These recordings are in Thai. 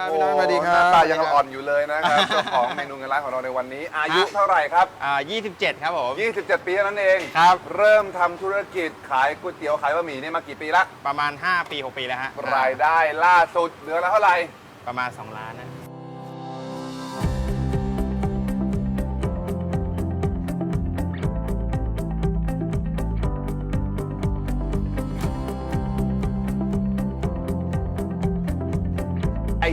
ครับโอ้พี่น้องสวัสดีคหรัน้าบตายังอ่อนอยู่เลยนะครับเจ้าของเมนูเงินล้านของเราในวันนี้ อายุเท่าไหร่ครับ อ่า27 ครับผม 27 ปีเท่านั้นเองครับ เริ่มทำธุรกิจขายก๋วยเตี๋ยวขายบะหมี่นี่มากี่ปีละประมาณ 5 ปี 6 ปีแล้วฮะรายได้ล่าสุดเดือนละเท่าไหร่ประมาณ 2 ล้านนะ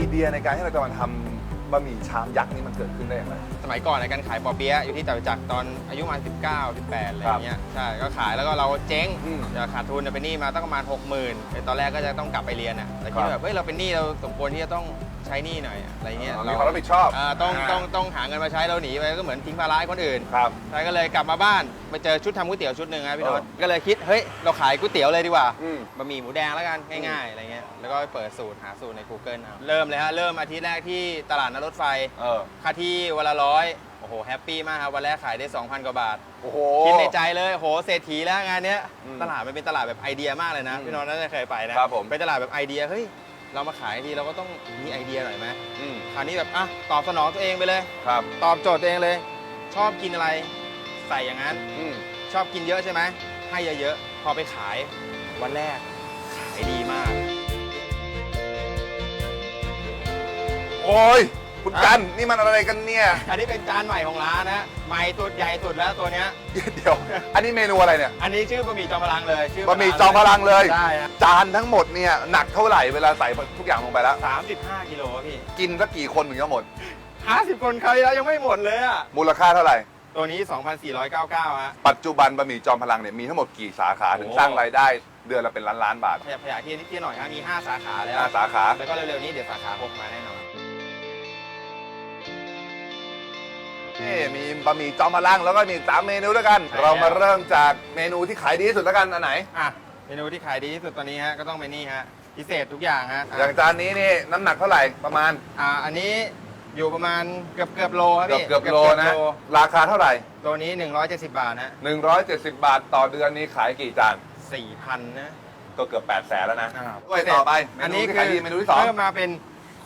เดียในการที่เราจะมาทำบะหมี่ชามยักษ์นี่มันเกิดขึ้นได้อย่างไร สมัยก่อนในการขายปอเปี๊ยะอยู่ที่จตุจักรตอนอายุประมาณ19 18อะไรอย่างเงี้ยใช่ก็ขายแล้วก็เราเจ๊งอืมจะขาดทุนเป็นหนี้มาตั้งประมาณ 60,000แต่ตอนแรกก็จะต้องกลับไปเรียนอะแต่คิดครับว่าแบบเฮ้ยเราเป็นหนี้เราสมควรที่จะต้อง ใช้หนี้หน่อยอะอะไรเงี้ยมีความรับผิดชอบอ่าต้องาต้องต้องหาเงินมาใช้เราหนีไปก็เหมือนทิ้งภาระให้คนอื่นครับใช่ก็เลยกลับมาบ้านไปเจอชุดทำก๋วยเตี๋ยวชุดหนึ่งครับพี่โนเอตอก็เลยคิดเฮ้ยเราขายก๋วยเตี๋ยวเลยดีกว่าอืมบะหมี่หมูแดงแล้วกันง่ายๆอะไรเงี้ยแล้วก็ไปเปิดสูตรหาสูตรใน Google เอาเริ่มเลยฮะเริ่มอาทิตย์แรกที่ตลาดนัดรถไฟเออค่าที่วันละร้อยโอ้โหแฮปปี้มากครับวันแรกขายได้ 2,000 กว่าบาทโอ้โหคิดในใจเลยโหเศรษฐีแล้วงานเนี้ยอืมตลาดมันเป็นตลาดแบบไอเดียมากเลยนะอืมพี่โน้องน่าจะเคยไปนะครับผมเป็นตลาดแบบไอเดียเฮ้ย เรามาขายทีเราก็ต้องมีไอเดียหน่อยไหมอืมคราวนี้แบบอะตอบสนองตัวเองไปเลย ครับตอบโจทย์ตัวเองเลย ชอบกินอะไรใส่อย่างนั้น อืมชอบกินเยอะใช่ไหมให้เยอะๆพอไปขายวันแรก ขายดีมาก โอ้ย คุณอะกันนี่มันอะไรกันเนี่ย อันนี้เป็นจานใหม่ของร้านนะใหม่สุดใหญ่สุดแล้วตัวเนี้ย เดี๋ยว อันนี้เมนูอะไรเนี่ยอันนี้ชื่อบะหมี่จอมพลังเลยชื่บะหมี่จอมพลังเลย ใช่ฮะจานทั้งหมดเนี่ยหนักเท่าไหร่เวลาใส่ทุกอย่างลงไปแล้ว สามสิบห้ากิโลครับพี่กินสักกี่คนถึงจะหมด ห้าสิบคนใครแล้วยังไม่หมดเลยอะมูลค่าเท่าไหร่ ตัวนี้ 2,499ฮะ ปัจจุบันบะหมี่จอมพลังเนี่ยมีทั้งหมดกี่สาขาถึงโอ้ สร้างรายได้เดือนละเป็นล้านล้านๆบาท ขยับขยายที่ที่หน่อยฮะมี 5 สาขาแล้วห้าสาขา แล้วก็เร็วๆนี้เดี๋ยวสาขาหกมาแน่นอน นี่มีบะหมี่จอมพลังแล้วก็มีอีกสามเมนูด้วยกันเรามาเริ่มจากเมนูที่ขายดีที่สุดแล้วกันอันไหน อะเมนูที่ขายดีที่สุดตอนนี้ฮะก็ต้องเป็นนี่ฮะพิเศษทุกอย่างฮะอย่างจานนี้นี่น้ำหนักเท่าไหร่ประมาณอ่าอันนี้อยู่ประมาณเกือบเกือบโลครับเกือบพี่เกือบโลนะ ราคาเท่าไหร่ตัวนี้ 170 บาทนะ170 บาทต่อเดือนนี้ขายกี่จาน4,000นะก็เกือบ8แสนแล้วนะอ่าด้วยต่อไปเมอันนูนี้ที่คืขายดีเมนูที่สอง เพิ่มมาเป็น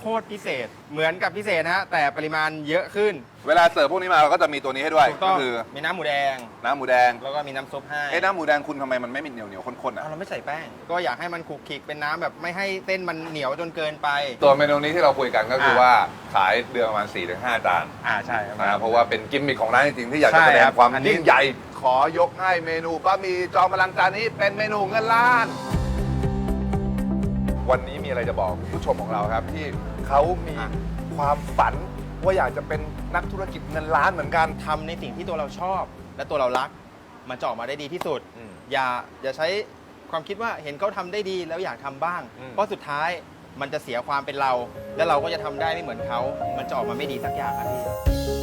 โคตรพิเศษ เหมือนกับพิเศษนะฮะแต่ปริมาณเยอะขึ้นเวลาเสิร์ฟพวกนี้มาเราก็จะมีตัวนี้ให้ด้วย ถูกต้ก็องคือมีน้ำหมูแดง น้ำหมูแดง แล้วก็มีน้ำซุปให้เอ๊ะน้ำหมูแดงคุณทำไมมันไม่มีเหนียวเหนียวๆข้นๆอะเอาเราไม่ใส่แป้ง ก็อยากให้มันขลุกขลิกเป็นน้ำแบบไม่ให้เส้นมันเหนียวจนเกินไป ตัวเมนูนี้ที่เราคุยกันก็คืออ่าว่าขายเดือนประมาณ4-5จานอ่าใช่ครับ นะเพราะว่าเป็นกิมมิคของร้านจริงๆที่อยากจะใช่แสดงครับความอันนี้ยิ่งใหญ่ ขอยกให้เมนูบะหมี่จอมพลังจานนี้เป็นเมนูเงินล้าน วันนี้มีอะไรจะบอกผู้ชมของเราครับที่ เขามีความฝันว่าอยากจะเป็นนักธุรกิจเงินล้านเหมือนกัน ทำในสิ่งที่ตัวเราชอบ และตัวเรารัก มันจะออกมาได้ดีที่สุด อืมอย่าอย่าใช้ความคิดว่าเห็นเขาทำได้ดีแล้วอยากทำบ้าง อืม เพราะสุดท้ายมันจะเสียความเป็นเรา แล้วเราก็จะทำได้ไม่เหมือนเขา มันจะออกมาไม่ดีสักอย่างครับพี่